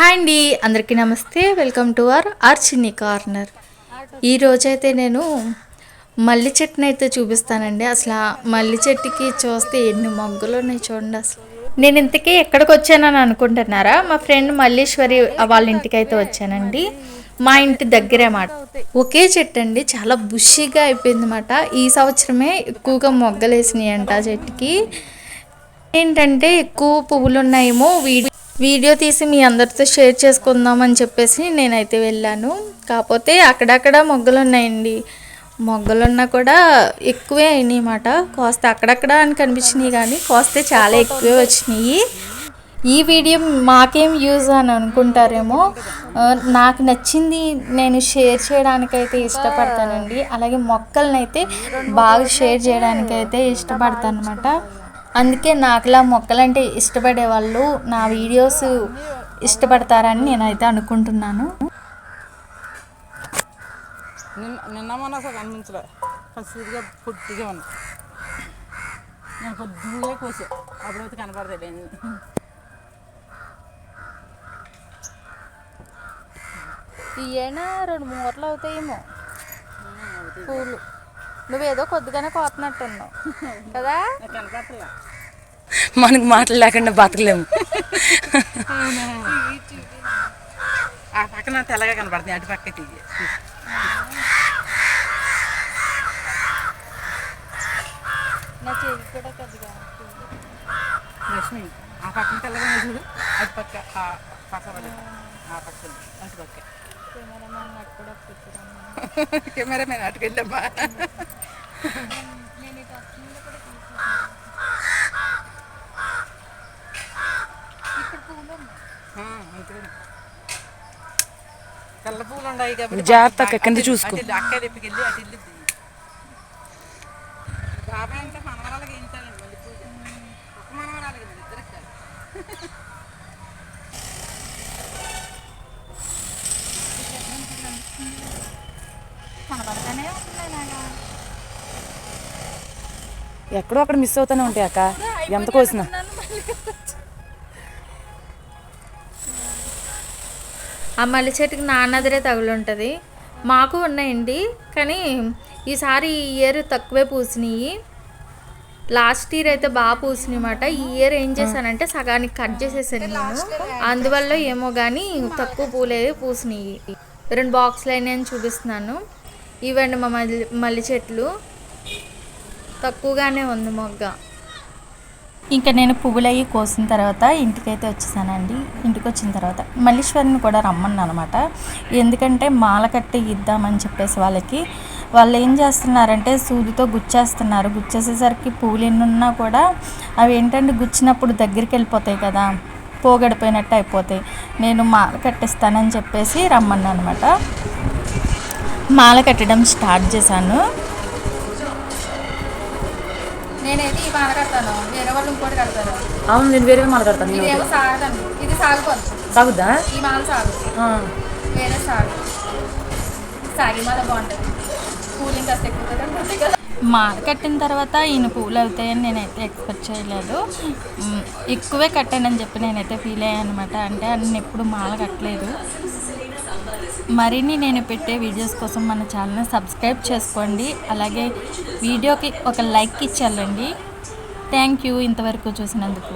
Hi అండి అందరికీ నమస్తే. వెల్కమ్ టు అవర్ ఆర్చిని కార్నర్ ఈరోజైతే నేను మల్లి చెట్టుని అయితే చూపిస్తానండి. అసలు మల్లి చెట్టుకి చూస్తే ఎన్ని మొగ్గలు ఉన్నాయి చూడండి అసలు. నేను ఇంతకీ ఎక్కడికి వచ్చానని అనుకుంటున్నారా? మా ఫ్రెండ్ మల్లీశ్వరి వాళ్ళ ఇంటికి అయితే వచ్చానండి. మా ఇంటి దగ్గరే మాట ఒకే చెట్టు అండి చాలా బుషిగా అయిపోయింది అనమాట ఈ సంవత్సరమే ఎక్కువగా మొగ్గలు వేసినాయి అంట ఆ చెట్టుకి. ఏంటంటే ఎక్కువ పువ్వులు ఉన్నాయేమో వీడియో వీడియో తీసి మీ అందరితో షేర్ చేసుకుందాం అని చెప్పేసి నేనైతే వెళ్ళాను. కాకపోతే అక్కడక్కడ మొగ్గలు ఉన్నాయండి మొగ్గలున్నా కూడా ఎక్కువే అయినాయి అన్నమాట. కాస్త అక్కడక్కడ అని కనిపించినాయి కానీ కాస్తే చాలా ఎక్కువే వచ్చినాయి. ఈ వీడియో మాకేం యూజ్ అని అనుకుంటారేమో నాకు నచ్చింది నేను షేర్ చేయడానికైతే ఇష్టపడతానండి. అలాగే మొక్కలనైతే బాగా షేర్ చేయడానికైతే ఇష్టపడతాను అనమాట అందుకే నాకులా మొక్కలంటే ఇష్టపడే వాళ్ళు నా వీడియోస్ ఇష్టపడతారని నేనైతే అనుకుంటున్నాను. నిన్న మొన్న అసలు కనిపించలే. పసిగా పొట్టిగా ఉంది. నేను పొద్దుగా కోసా. అప్పుడైతే కనపడతాయి ఈయన రెండు మూరలు అవుతాయేమో. పూలు. నువ్వేదో కొద్దిగానే కోతున్నట్టున్నావు కదా? మనకు మాటలు లేకుండా బతకలేము. ఆ పక్కన తెల్లగా కనపడుతుంది అటు పక్క తీయ నా చెవి కూడా కొద్దిగా లక్ష్మి ఆ పక్కన తెల్లగా చూడు అటు పక్క ఆ పక్క. ఆ పక్క అటు పక్క. కెమెరామెన్ అటుకెళ్ళమ్మా ఇక్కడ పూలు ఉన్నాయి. కాబట్టి జాగ్రత్తగా కింద చూసుకో. అటు అక్క తెప్పికెళ్ళి అటు వెళ్ళి బాబాయ్ అంటే మనవరాలకి ఏంచాలండి మళ్ళీ పూజ? ఒక మనవరాలకి ఇద్దరికి ఎక్కడో అక్కడ మిస్ అవుతూనే ఉంటాయి అక్క. ఎంత కోసినా. ఆ మల్లె చెట్టుకి నాన్నదిరే తగులుంటుంది మాకు ఉన్నాయండి కానీ ఈసారి ఈ ఇయర్ తక్కువే పూసినాయి. లాస్ట్ ఇయర్ అయితే బాగా పూసినాయి అన్నమాట ఈ ఇయర్ ఏం చేశానంటే సగానికి కట్ చేసేసాను నేను. అందువల్ల ఏమో కానీ తక్కువ పూలే పూసినాయి. రెండు బాక్స్లు అయినాయని చూపిస్తున్నాను. ఇవండి మా మల్లి మల్లి చెట్లు తక్కువగానే ఉంది మొగ్గ. ఇంకా నేను పువ్వులు అవి కోసిన తర్వాత ఇంటికైతే వచ్చేసానండి. ఇంటికి వచ్చిన తర్వాత మల్లీశ్వరిని కూడా రమ్మన్నా అనమాట ఎందుకంటే మాల కట్టి ఇద్దామని చెప్పేసి వాళ్ళకి వాళ్ళు ఏం చేస్తున్నారంటే సూదితో గుచ్చేస్తున్నారు. గుచ్చేసేసరికి పువ్వులు ఎన్ని ఉన్నా కూడా అవి ఏంటంటే గుచ్చినప్పుడు దగ్గరికి వెళ్ళిపోతాయి కదా పోగడిపోయినట్టు అయిపోతాయి. నేను మాల కట్టిస్తానని చెప్పేసి రమ్మన్నా అనమాట మాల కట్టడం స్టార్ట్ చేశాను. నేనైతే ఈ మాల కడతాను. వేరే వాళ్ళు ఇంకోటి కడతారు. అవును నేను వేరే మాట్లాడతాను నేను ఇదేమో సాగదండి ఇది సాగుపోదు సాగుద్దా? ఈ మాల సాగు. ఆ. వేరే సాగు. సాగి మాల బాగుంటుంది. కూలింగ్ కాస్త ఎక్కువ మాల కట్టిన తర్వాత ఈయన పూలు అవుతాయని నేనైతే ఎక్స్పెక్ట్ చేయలేదు. ఎక్కువే కట్టానని చెప్పి నేనైతే ఫీల్ అయ్యాను అనమాట అంటే నేను ఎప్పుడు మాల కట్టలేదు. మరిన్ని నేను పెట్టే వీడియోస్ కోసం మన ఛానల్ని సబ్స్క్రైబ్ చేసుకోండి. అలాగే వీడియోకి ఒక లైక్ ఇచ్చేయాలండి థ్యాంక్ యూ ఇంతవరకు చూసినందుకు.